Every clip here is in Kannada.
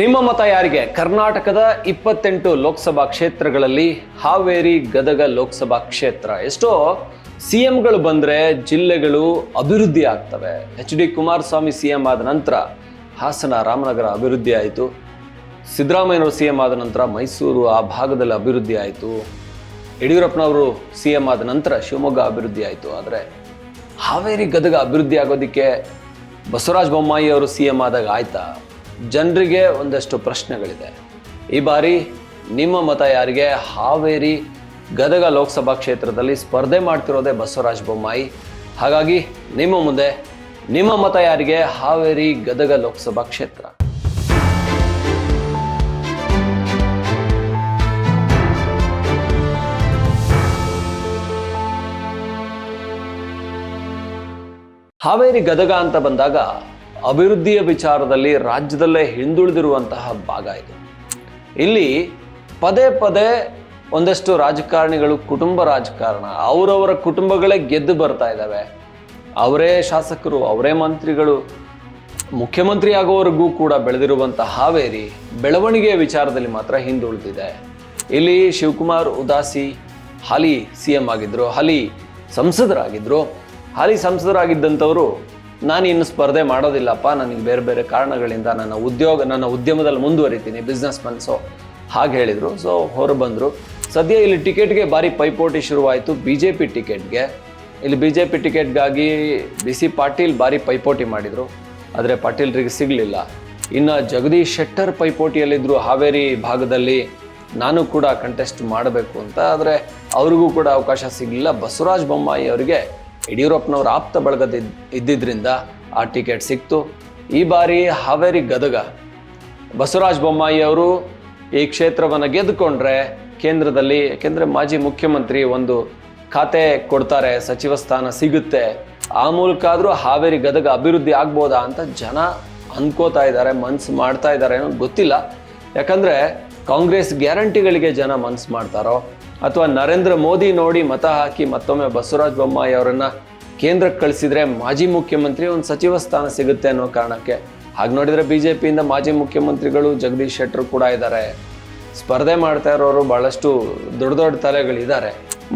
ನಿಮ್ಮ ಮತ ಯಾರಿಗೆ? ಕರ್ನಾಟಕದ ಇಪ್ಪತ್ತೆಂಟು ಲೋಕಸಭಾ ಕ್ಷೇತ್ರಗಳಲ್ಲಿ ಹಾವೇರಿ ಗದಗ ಲೋಕಸಭಾ ಕ್ಷೇತ್ರ. ಎಷ್ಟೋ ಸಿ ಎಂಗಳು ಬಂದ್ರೆ ಜಿಲ್ಲೆಗಳು ಅಭಿವೃದ್ಧಿ ಆಗ್ತವೆ. H D Kumaraswamy C M ಆದ ನಂತರ ಹಾಸನ ರಾಮನಗರ ಅಭಿವೃದ್ಧಿ ಆಯಿತು. ಸಿದ್ದರಾಮಯ್ಯನವರು ಸಿ ಎಂ ಆದ ನಂತರ ಮೈಸೂರು ಆ ಭಾಗದಲ್ಲಿ ಅಭಿವೃದ್ಧಿ ಆಯಿತು. ಯಡಿಯೂರಪ್ಪನವರು ಸಿ ಎಂ ಆದ ನಂತರ ಶಿವಮೊಗ್ಗ ಅಭಿವೃದ್ಧಿ ಆಯಿತು. ಆದರೆ ಹಾವೇರಿ ಗದಗ ಅಭಿವೃದ್ಧಿ ಆಗೋದಕ್ಕೆ ಬಸವರಾಜ ಬೊಮ್ಮಾಯಿ ಅವರು ಸಿ ಎಂ ಆದಾಗ ಆಯ್ತಾ? ಜನರಿಗೆ ಒಂದಷ್ಟು ಪ್ರಶ್ನೆಗಳಿದೆ. ಈ ಬಾರಿ ನಿಮ್ಮ ಮತ ಯಾರಿಗೆ? ಹಾವೇರಿ ಗದಗ ಲೋಕಸಭಾ ಕ್ಷೇತ್ರದಲ್ಲಿ ಸ್ಪರ್ಧೆ ಮಾಡ್ತಿರೋದೇ ಬಸವರಾಜ ಬೊಮ್ಮಾಯಿ. ಹಾಗಾಗಿ ನಿಮ್ಮ ಮುಂದೆ ನಿಮ್ಮ ಮತ ಯಾರಿಗೆ? ಹಾವೇರಿ ಗದಗ ಲೋಕಸಭಾ ಕ್ಷೇತ್ರ. ಹಾವೇರಿ ಗದಗ ಅಂತ ಬಂದಾಗ ಅಭಿವೃದ್ಧಿಯ ವಿಚಾರದಲ್ಲಿ ರಾಜ್ಯದಲ್ಲೇ ಹಿಂದುಳಿದಿರುವಂತಹ ಭಾಗ ಇದು. ಇಲ್ಲಿ ಪದೇ ಪದೇ ಒಂದಷ್ಟು ರಾಜಕಾರಣಿಗಳು ಕುಟುಂಬ ರಾಜಕಾರಣ, ಅವರವರ ಕುಟುಂಬಗಳೇ ಗೆದ್ದು ಬರ್ತಾ ಇದ್ದಾವೆ. ಅವರೇ ಶಾಸಕರು, ಅವರೇ ಮಂತ್ರಿಗಳು, ಮುಖ್ಯಮಂತ್ರಿ ಆಗೋವರೆಗೂ ಕೂಡ ಬೆಳೆದಿರುವಂಥ ಹಾವೇರಿ ಬೆಳವಣಿಗೆಯ ವಿಚಾರದಲ್ಲಿ ಮಾತ್ರ ಹಿಂದುಳಿದಿದೆ. ಇಲ್ಲಿ ಶಿವಕುಮಾರ್ ಉದಾಸಿ ಹಾಲಿ ಸಿ ಎಂ ಆಗಿದ್ದರು ಹಾಲಿ ಸಂಸದರಾಗಿದ್ದರು ಹಾಲಿ ಸಂಸದರಾಗಿದ್ದಂಥವರು ನಾನು ಇನ್ನು ಸ್ಪರ್ಧೆ ಮಾಡೋದಿಲ್ಲಪ್ಪ. ನನಗೆ ಬೇರೆ ಬೇರೆ ಕಾರಣಗಳಿಂದ ನನ್ನ ಉದ್ಯೋಗ, ನನ್ನ ಉದ್ಯಮದಲ್ಲಿ ಮುಂದುವರಿತೀನಿ ಬಿಸ್ನೆಸ್ ಮನ್ಸು ಹಾಗೆ ಹೇಳಿದರು. ಸೊ ಹೊರ ಬಂದರು. ಸದ್ಯ ಇಲ್ಲಿ ಟಿಕೆಟ್ಗೆ ಭಾರಿ ಪೈಪೋಟಿ ಶುರುವಾಯಿತು. ಬಿ ಜೆ ಪಿ ಟಿಕೆಟ್ಗೆ. ಇಲ್ಲಿ ಬಿ ಜೆ ಪಿ ಟಿಕೆಟ್ಗಾಗಿ ಬಿ ಸಿ ಪಾಟೀಲ್ ಭಾರಿ ಪೈಪೋಟಿ ಮಾಡಿದರು. ಆದರೆ ಪಾಟೀಲ್ರಿಗೆ ಸಿಗಲಿಲ್ಲ. ಇನ್ನು ಜಗದೀಶ್ ಶೆಟ್ಟರ್ ಪೈಪೋಟಿಯಲ್ಲಿದ್ದರು ಹಾವೇರಿ ಭಾಗದಲ್ಲಿ. ನಾನು ಕೂಡ ಕಂಟೆಸ್ಟ್ ಮಾಡಬೇಕು ಅಂತ. ಆದರೆ ಅವ್ರಿಗೂ ಕೂಡ ಅವಕಾಶ ಸಿಗಲಿಲ್ಲ. ಬಸವರಾಜ ಬೊಮ್ಮಾಯಿ ಅವರಿಗೆ ಯಡಿಯೂರಪ್ಪನವ್ರ ಆಪ್ತ ಬಳಗದ ಇದ್ದಿದ್ದರಿಂದ ಆ ಟಿಕೆಟ್ ಸಿಕ್ತು. ಈ ಬಾರಿ ಹಾವೇರಿ ಗದಗ, ಬಸವರಾಜ ಬೊಮ್ಮಾಯಿ ಅವರು ಈ ಕ್ಷೇತ್ರವನ್ನು ಗೆದ್ದುಕೊಂಡ್ರೆ ಕೇಂದ್ರದಲ್ಲಿ, ಯಾಕೆಂದರೆ ಮಾಜಿ ಮುಖ್ಯಮಂತ್ರಿ ಒಂದು ಖಾತೆ ಕೊಡ್ತಾರೆ, ಸಚಿವ ಸ್ಥಾನ ಸಿಗುತ್ತೆ. ಆ ಮೂಲಕ ಆದರೂ ಹಾವೇರಿ ಗದಗ ಅಭಿವೃದ್ಧಿ ಆಗ್ಬೋದಾ ಅಂತ ಜನ ಅನ್ಕೋತಾ ಇದ್ದಾರೆ, ಮನ್ಸು ಮಾಡ್ತಾ ಇದ್ದಾರೆ ಅನ್ನೋ ಗೊತ್ತಿಲ್ಲ. ಯಾಕಂದರೆ ಕಾಂಗ್ರೆಸ್ ಗ್ಯಾರಂಟಿಗಳಿಗೆ ಜನ ಮನ್ಸು ಮಾಡ್ತಾರೋ? ಅಥವಾ ನರೇಂದ್ರ ಮೋದಿ ನೋಡಿ ಮತ ಹಾಕಿ ಮತ್ತೊಮ್ಮೆ ಬಸವರಾಜ ಬೊಮ್ಮಾಯಿ ಅವರನ್ನು ಕೇಂದ್ರಕ್ಕೆ ಕಳಿಸಿದ್ರೆ ಮಾಜಿ ಮುಖ್ಯಮಂತ್ರಿ ಒಂದು ಸಚಿವ ಸ್ಥಾನ ಸಿಗುತ್ತೆ ಅನ್ನೋ ಕಾರಣಕ್ಕೆ? ಹಾಗೆ ನೋಡಿದರೆ ಬಿ ಜೆ ಪಿಯಿಂದ ಮಾಜಿ ಮುಖ್ಯಮಂತ್ರಿಗಳು ಜಗದೀಶ್ ಶೆಟ್ಟರ್ ಕೂಡ ಇದ್ದಾರೆ. ಸ್ಪರ್ಧೆ ಮಾಡ್ತಾ ಇರೋರು ಬಹಳಷ್ಟು ದೊಡ್ಡ ದೊಡ್ಡ ತಲೆಗಳಿದ್ದಾರೆ.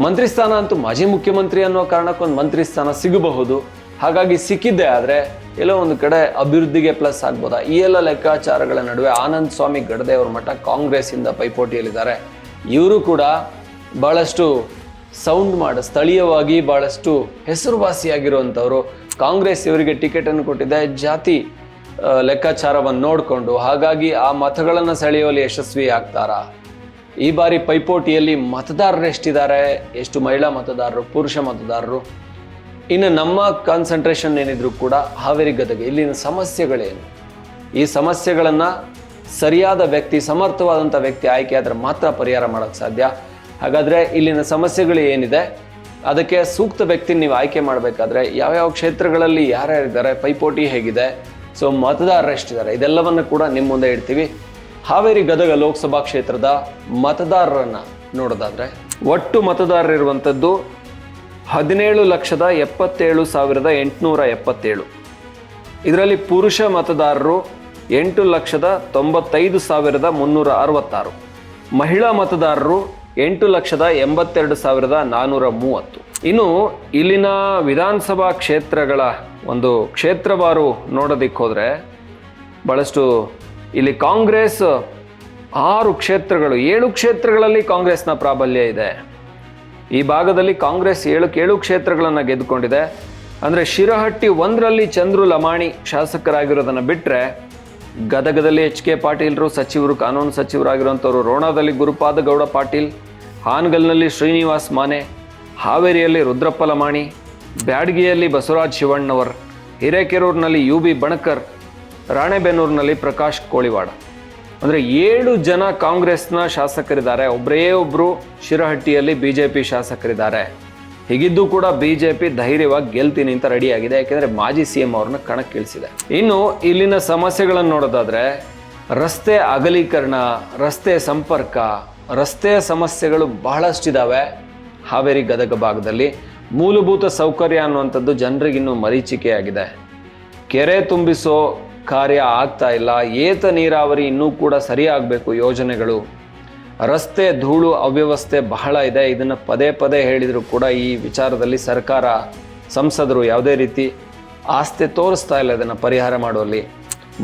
ಮಂತ್ರಿ ಸ್ಥಾನ ಅಂತೂ ಮಾಜಿ ಮುಖ್ಯಮಂತ್ರಿ ಅನ್ನೋ ಕಾರಣಕ್ಕೊಂದು ಮಂತ್ರಿ ಸ್ಥಾನ ಸಿಗಬಹುದು. ಹಾಗಾಗಿ ಸಿಕ್ಕಿದ್ದೆ ಆದರೆ ಎಲ್ಲೋ ಒಂದು ಕಡೆ ಅಭಿವೃದ್ಧಿಗೆ ಪ್ಲಸ್ ಆಗ್ಬೋದಾ? ಈ ಎಲ್ಲ ಲೆಕ್ಕಾಚಾರಗಳ ನಡುವೆ ಆನಂದ್ ಸ್ವಾಮಿ ಗಡದೆ ಅವ್ರ ಮಠ ಕಾಂಗ್ರೆಸ್ಸಿಂದ ಪೈಪೋಟಿಯಲ್ಲಿದ್ದಾರೆ. ಇವರು ಕೂಡ ಬಹಳಷ್ಟು ಸೌಂಡ್ ಮಾಡ, ಸ್ಥಳೀಯವಾಗಿ ಬಹಳಷ್ಟು ಹೆಸರುವಾಸಿಯಾಗಿರುವಂಥವ್ರು. ಕಾಂಗ್ರೆಸ್ ಇವರಿಗೆ ಟಿಕೆಟನ್ನು ಕೊಟ್ಟಿದೆ, ಜಾತಿ ಲೆಕ್ಕಾಚಾರವನ್ನು ನೋಡಿಕೊಂಡು. ಹಾಗಾಗಿ ಆ ಮತಗಳನ್ನು ಸೆಳೆಯುವಲ್ಲಿ ಯಶಸ್ವಿ ಆಗ್ತಾರಾ? ಈ ಬಾರಿ ಪೈಪೋಟಿಯಲ್ಲಿ ಮತದಾರರು ಎಷ್ಟಿದ್ದಾರೆ ಎಷ್ಟು ಮಹಿಳಾ ಮತದಾರರು, ಪುರುಷ ಮತದಾರರು? ಇನ್ನು ನಮ್ಮ ಕಾನ್ಸಂಟ್ರೇಷನ್ ಏನಿದ್ರು ಕೂಡ ಹಾವೇರಿ ಗದಗ, ಇಲ್ಲಿನ ಸಮಸ್ಯೆಗಳೇನು? ಈ ಸಮಸ್ಯೆಗಳನ್ನು ಸರಿಯಾದ ವ್ಯಕ್ತಿ ಸಮರ್ಥವಾದಂಥ ವ್ಯಕ್ತಿ ಆಯ್ಕೆ ಆದರೆ ಮಾತ್ರ ಪರಿಹಾರ ಮಾಡೋಕ್ಕೆ ಸಾಧ್ಯ. ಹಾಗಾದರೆ ಇಲ್ಲಿನ ಸಮಸ್ಯೆಗಳು ಏನಿದೆ? ಅದಕ್ಕೆ ಸೂಕ್ತ ವ್ಯಕ್ತಿ ನೀವು ಆಯ್ಕೆ ಮಾಡಬೇಕಾದ್ರೆ ಯಾವ್ಯಾವ ಕ್ಷೇತ್ರಗಳಲ್ಲಿ ಯಾರ್ಯಾರಿದ್ದಾರೆ ಪೈಪೋಟಿ ಹೇಗಿದೆ? ಸೊ ಮತದಾರರು ಎಷ್ಟಿದ್ದಾರೆ? ಇದೆಲ್ಲವನ್ನು ಕೂಡ ನಿಮ್ಮ ಮುಂದೆ ಇಡ್ತೀವಿ. ಹಾವೇರಿ ಗದಗ ಲೋಕಸಭಾ ಕ್ಷೇತ್ರದ ಮತದಾರರನ್ನು ನೋಡೋದಾದರೆ, ಒಟ್ಟು ಮತದಾರರಿರುವಂಥದ್ದು ಹದಿನೇಳು ಲಕ್ಷದ ಎಪ್ಪತ್ತೇಳು ಸಾವಿರದ ಎಂಟುನೂರ ಎಪ್ಪತ್ತೇಳು. ಇದರಲ್ಲಿ ಪುರುಷ ಮತದಾರರು ಎಂಟು ಲಕ್ಷದ ತೊಂಬತ್ತೈದು ಸಾವಿರದ ಮುನ್ನೂರ ಅರವತ್ತಾರು. ಮಹಿಳಾ ಮತದಾರರು ಎಂಟು ಲಕ್ಷದ ಎಂಬತ್ತೆರಡು ಸಾವಿರದ ನಾನ್ನೂರ ಮೂವತ್ತು. ಇನ್ನು ಇಲ್ಲಿನ ವಿಧಾನಸಭಾ ಕ್ಷೇತ್ರಗಳ ಒಂದು ಕ್ಷೇತ್ರವಾರು ನೋಡೋದಿಕ್ಕೆ ಹೋದರೆ ಭಾಳಷ್ಟು ಇಲ್ಲಿ ಕಾಂಗ್ರೆಸ್ ಆರು ಕ್ಷೇತ್ರಗಳು, ಏಳು ಕ್ಷೇತ್ರಗಳಲ್ಲಿ ಕಾಂಗ್ರೆಸ್ನ ಪ್ರಾಬಲ್ಯ ಇದೆ. ಈ ಭಾಗದಲ್ಲಿ ಕಾಂಗ್ರೆಸ್ ಏಳು ಏಳು ಕ್ಷೇತ್ರಗಳನ್ನು ಗೆದ್ದುಕೊಂಡಿದೆ. ಅಂದರೆ ಶಿರಹಟ್ಟಿ ಒಂದರಲ್ಲಿ ಚಂದ್ರು ಲಮಾಣಿ ಶಾಸಕರಾಗಿರೋದನ್ನು ಬಿಟ್ಟರೆ ಗದಗದಲ್ಲಿ ಎಚ್ ಕೆ ಪಾಟೀಲ್ರು ಸಚಿವರು, ಕಾನೂನು ಸಚಿವರಾಗಿರುವಂಥವ್ರು ರೋಣದಲ್ಲಿ ಗುರುಪಾದ ಗೌಡ ಪಾಟೀಲ್, ಹಾನಗಲ್ನಲ್ಲಿ ಶ್ರೀನಿವಾಸ್ ಮಾನೆ, ಹಾವೇರಿಯಲ್ಲಿ ರುದ್ರಪ್ಪ ಲಮಾಣಿ, ಬ್ಯಾಡ್ಗಿಯಲ್ಲಿ ಬಸವರಾಜ್ ಶಿವಣ್ಣವರ್, ಹಿರೇಕೆರೂರಿನಲ್ಲಿ ಯು ಬಿ ಬಣಕರ್, ರಾಣೆಬೆನ್ನೂರಿನಲ್ಲಿ ಪ್ರಕಾಶ್ ಕೋಳಿವಾಡ. ಅಂದರೆ ಏಳು ಜನ ಕಾಂಗ್ರೆಸ್ನ ಶಾಸಕರಿದ್ದಾರೆ. ಒಬ್ಬರೇ ಒಬ್ಬರು ಶಿರಹಟ್ಟಿಯಲ್ಲಿ ಬಿ ಜೆ ಪಿ ಶಾಸಕರಿದ್ದಾರೆ. ಹೀಗಿದ್ದು ಕೂಡ ಬಿ ಜೆ ಪಿ ಧೈರ್ಯವಾಗಿ ಗೆಲ್ತೀನಿ ಅಂತ ರೆಡಿಯಾಗಿದೆ ಯಾಕೆಂದರೆ ಮಾಜಿ ಸಿ ಎಂ ಅವ್ರನ್ನ ಕಣಕ್ಕಿಳಿಸಿದೆ ಇನ್ನು ಇಲ್ಲಿನ ಸಮಸ್ಯೆಗಳನ್ನು ನೋಡೋದಾದ್ರೆ, ರಸ್ತೆ ಅಗಲೀಕರಣ, ರಸ್ತೆ ಸಂಪರ್ಕ, ರಸ್ತೆ ಸಮಸ್ಯೆಗಳು ಬಹಳಷ್ಟಿದ್ದಾವೆ ಹಾವೇರಿ ಗದಗ ಭಾಗದಲ್ಲಿ. ಮೂಲಭೂತ ಸೌಕರ್ಯ ಅನ್ನುವಂಥದ್ದು ಜನರಿಗಿನ್ನೂ ಮರೀಚಿಕೆಯಾಗಿದೆ. ಕೆರೆ ತುಂಬಿಸೋ ಕಾರ್ಯ ಆಗ್ತಾ ಇಲ್ಲ, ಏತ ನೀರಾವರಿ ಇನ್ನೂ ಕೂಡ ಸರಿಯಾಗಬೇಕು ಯೋಜನೆಗಳು. ರಸ್ತೆ ಧೂಳು ಅವ್ಯವಸ್ಥೆ ಬಹಳ ಇದೆ, ಇದನ್ನು ಪದೇ ಪದೇ ಹೇಳಿದರೂ ಕೂಡ ಈ ವಿಚಾರದಲ್ಲಿ ಸರ್ಕಾರ, ಸಂಸದರು ಯಾವುದೇ ರೀತಿ ಆಸ್ತಿ ತೋರಿಸ್ತಾ ಇಲ್ಲ ಇದನ್ನು ಪರಿಹಾರ ಮಾಡುವಲ್ಲಿ.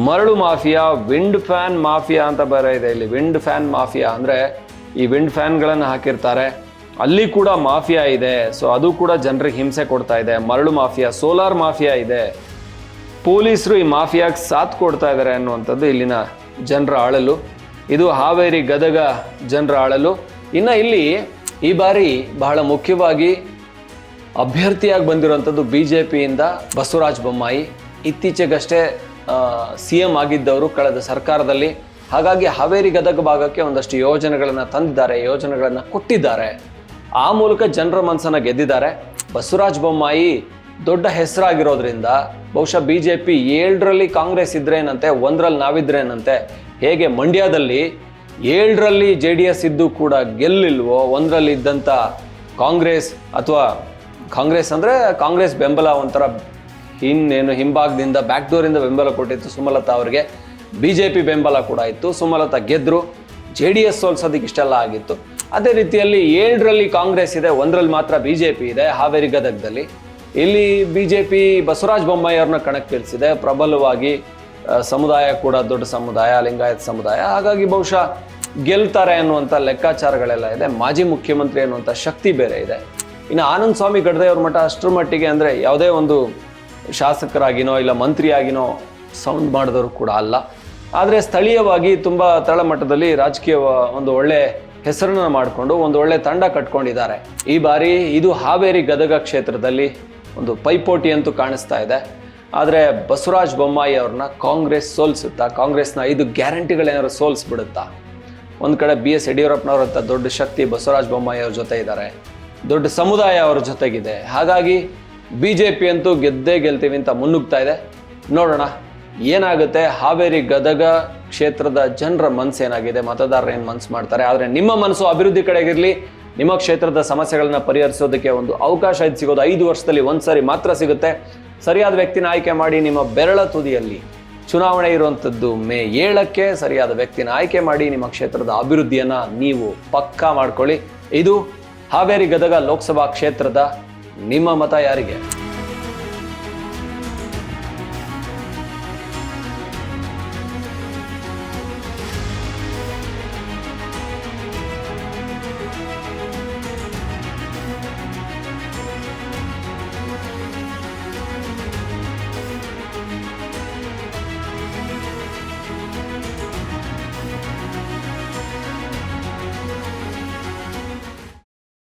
ಮರಳು ಮಾಫಿಯಾ, ವಿಂಡ್ ಫ್ಯಾನ್ ಮಾಫಿಯಾ ಅಂತ ಬೇರೆ ಇದೆ ಇಲ್ಲಿ. ವಿಂಡ್ ಫ್ಯಾನ್ ಮಾಫಿಯಾ ಅಂದರೆ ಈ ವಿಂಡ್ ಫ್ಯಾನ್ಗಳನ್ನು ಹಾಕಿರ್ತಾರೆ. ಅಲ್ಲಿ ಕೂಡ ಮಾಫಿಯಾ ಇದೆ, ಸೊ ಅದು ಕೂಡ ಜನರಿಗೆ ಹಿಂಸೆ ಕೊಡ್ತಾ ಇದೆ. ಮರಳು ಮಾಫಿಯಾ, ಸೋಲಾರ್ ಮಾಫಿಯಾ ಇದೆ. ಪೊಲೀಸರು ಈ ಮಾಫಿಯಾಗೆ ಸಾಥ್ ಕೊಡ್ತಾ ಇದ್ದಾರೆ ಅನ್ನುವಂಥದ್ದು ಇಲ್ಲಿನ ಜನರ ಆಳಲು. ಇದು ಹಾವೇರಿ ಗದಗ ಜನರ ಆಳಲು. ಇನ್ನು ಇಲ್ಲಿ ಈ ಬಾರಿ ಬಹಳ ಮುಖ್ಯವಾಗಿ ಅಭ್ಯರ್ಥಿಯಾಗಿ ಬಂದಿರುವಂಥದ್ದು ಬಿ ಜೆ ಪಿಯಿಂದ ಬಸವರಾಜ ಬೊಮ್ಮಾಯಿ. ಇತ್ತೀಚೆಗಷ್ಟೇ ಸಿ ಎಂ ಆಗಿದ್ದವರು ಕಳೆದ ಸರ್ಕಾರದಲ್ಲಿ. ಹಾಗಾಗಿ ಹಾವೇರಿ ಗದಗ ಭಾಗಕ್ಕೆ ಒಂದಷ್ಟು ಯೋಜನೆಗಳನ್ನು ತಂದಿದ್ದಾರೆ, ಯೋಜನೆಗಳನ್ನು ಕೊಟ್ಟಿದ್ದಾರೆ. ಆ ಮೂಲಕ ಜನರ ಮನಸ್ಸನ್ನು ಗೆದ್ದಿದ್ದಾರೆ. ಬಸವರಾಜ ಬೊಮ್ಮಾಯಿ ದೊಡ್ಡ ಹೆಸರಾಗಿರೋದ್ರಿಂದ ಬಹುಶಃ ಬಿ ಜೆ ಪಿ ಏಳರಲ್ಲಿ ಕಾಂಗ್ರೆಸ್ ಇದ್ರೇನಂತೆ, ಒಂದರಲ್ಲಿ ನಾವಿದ್ರೇನಂತೆ, ಹೇಗೆ ಮಂಡ್ಯದಲ್ಲಿ ಏಳರಲ್ಲಿ ಜೆ ಡಿ ಎಸ್ ಇದ್ದು ಕೂಡ ಗೆಲ್ಲಿಲ್ವೋ, ಒಂದರಲ್ಲಿ ಇದ್ದಂಥ ಕಾಂಗ್ರೆಸ್ ಅಥವಾ ಕಾಂಗ್ರೆಸ್ ಅಂದರೆ ಕಾಂಗ್ರೆಸ್ ಬೆಂಬಲ ಒಂಥರ ಇನ್ನೇನು ಹಿಂಭಾಗದಿಂದ ಬ್ಯಾಕ್ ಡೋರಿಂದ ಬೆಂಬಲ ಕೊಟ್ಟಿತ್ತು ಸುಮಲತಾ ಅವರಿಗೆ. ಬಿ ಜೆ ಪಿ ಬೆಂಬಲ ಕೂಡ ಇತ್ತು, ಸುಮಲತಾ ಗೆದ್ದರು ಜೆ ಡಿ ಎಸ್ ಸೋಲ್ಸೋದಕ್ಕೆ ಇಷ್ಟೆಲ್ಲ ಆಗಿತ್ತು. ಅದೇ ರೀತಿಯಲ್ಲಿ ಏಳರಲ್ಲಿ ಕಾಂಗ್ರೆಸ್ ಇದೆ, ಒಂದರಲ್ಲಿ ಮಾತ್ರ ಬಿ ಜೆ ಪಿ ಇದೆ, ಹಾವೇರಿ ಗದಗದಲ್ಲಿ. ಇಲ್ಲಿ B J P Basavaraj Bommai ಅವ್ರನ್ನ ಕಣಕ್ಕಿಳಿಸಿದೆ ಪ್ರಬಲವಾಗಿ ಸಮುದಾಯ ಕೂಡ ದೊಡ್ಡ ಸಮುದಾಯ, ಲಿಂಗಾಯತ ಸಮುದಾಯ. ಹಾಗಾಗಿ ಬಹುಶಃ ಗೆಲ್ತಾರೆ ಅನ್ನುವಂಥ ಲೆಕ್ಕಾಚಾರಗಳೆಲ್ಲ ಇದೆ. ಮಾಜಿ ಮುಖ್ಯಮಂತ್ರಿ ಅನ್ನುವಂಥ ಶಕ್ತಿ ಬೇರೆ ಇದೆ. ಇನ್ನು ಆನಂದ್ ಸ್ವಾಮಿ ಅವ್ರ ಮಠ ಅಷ್ಟರ ಮಟ್ಟಿಗೆ ಅಂದರೆ ಯಾವುದೇ ಒಂದು ಶಾಸಕರಾಗಿನೋ ಇಲ್ಲ ಮಂತ್ರಿಯಾಗಿನೋ ಸೌಂಡ್ ಮಾಡಿದವರು ಕೂಡ ಅಲ್ಲ. ಆದರೆ ಸ್ಥಳೀಯವಾಗಿ ತುಂಬ ತಳಮಟ್ಟದಲ್ಲಿ ರಾಜಕೀಯ ಒಂದು ಒಳ್ಳೆ ಹೆಸರನ್ನು ಮಾಡಿಕೊಂಡು, ಒಂದು ಒಳ್ಳೆ ತಂಡ ಕಟ್ಕೊಂಡಿದ್ದಾರೆ. ಈ ಬಾರಿ ಇದು ಹಾವೇರಿ ಗದಗ ಕ್ಷೇತ್ರದಲ್ಲಿ ಒಂದು ಪೈಪೋಟಿ ಅಂತೂ ಕಾಣಿಸ್ತಾ ಇದೆ. ಆದರೆ ಬಸವರಾಜ ಬೊಮ್ಮಾಯಿ ಅವ್ರನ್ನ ಕಾಂಗ್ರೆಸ್ ಸೋಲ್ಸುತ್ತಾ, ಕಾಂಗ್ರೆಸ್ನ ಐದು ಗ್ಯಾರಂಟಿಗಳೇನಾದ್ರು ಸೋಲಿಸ್ಬಿಡುತ್ತಾ? ಒಂದು ಕಡೆ ಬಿ ಎಸ್ ಯಡಿಯೂರಪ್ಪನವರಂಥ ದೊಡ್ಡ ಶಕ್ತಿ ಬಸವರಾಜ ಬೊಮ್ಮಾಯಿ ಅವ್ರ ಜೊತೆ ಇದ್ದಾರೆ ದೊಡ್ಡ ಸಮುದಾಯ ಅವ್ರ ಜೊತೆಗಿದೆ. ಹಾಗಾಗಿ ಬಿ ಜೆ ಪಿ ಅಂತೂ ಗೆದ್ದೇ ಗೆಲ್ತೀವಿ ಅಂತ ಮುನ್ನುಗ್ತಾ ಇದೆ. ನೋಡೋಣ, ಏನಾಗುತ್ತೆ? ಹಾವೇರಿ ಗದಗ ಕ್ಷೇತ್ರದ ಜನರ ಮನಸ್ಸೇನಾಗಿದೆ ಮತದಾರರು ಏನು ಮನಸ್ಸು ಮಾಡ್ತಾರೆ? ಆದರೆ ನಿಮ್ಮ ಮನಸ್ಸು ಅಭಿವೃದ್ಧಿ ಕಡೆಗಿರಲಿ ನಿಮ್ಮ ಕ್ಷೇತ್ರದ ಸಮಸ್ಯೆಗಳನ್ನ ಪರಿಹರಿಸೋದಕ್ಕೆ ಒಂದು ಅವಕಾಶ ಇದು ಸಿಗೋದು. ಐದು ವರ್ಷದಲ್ಲಿ ಒಂದ್ಸರಿ ಮಾತ್ರ ಸಿಗುತ್ತೆ. ಸರಿಯಾದ ವ್ಯಕ್ತಿನ ಆಯ್ಕೆ ಮಾಡಿ ನಿಮ್ಮ ಬೆರಳ ತುದಿಯಲ್ಲಿ ಚುನಾವಣೆ ಇರುವಂಥದ್ದು ಮೇ ಏಳಕ್ಕೆ ಸರಿಯಾದ ವ್ಯಕ್ತಿನ ಆಯ್ಕೆ ಮಾಡಿ ನಿಮ್ಮ ಕ್ಷೇತ್ರದ ಅಭಿವೃದ್ಧಿಯನ್ನ ನೀವು ಪಕ್ಕಾ ಮಾಡ್ಕೊಳ್ಳಿ. ಇದು ಹಾವೇರಿ ಗದಗ ಲೋಕಸಭಾ ಕ್ಷೇತ್ರದ ನಿಮ್ಮ ಮತ ಯಾರಿಗೆ?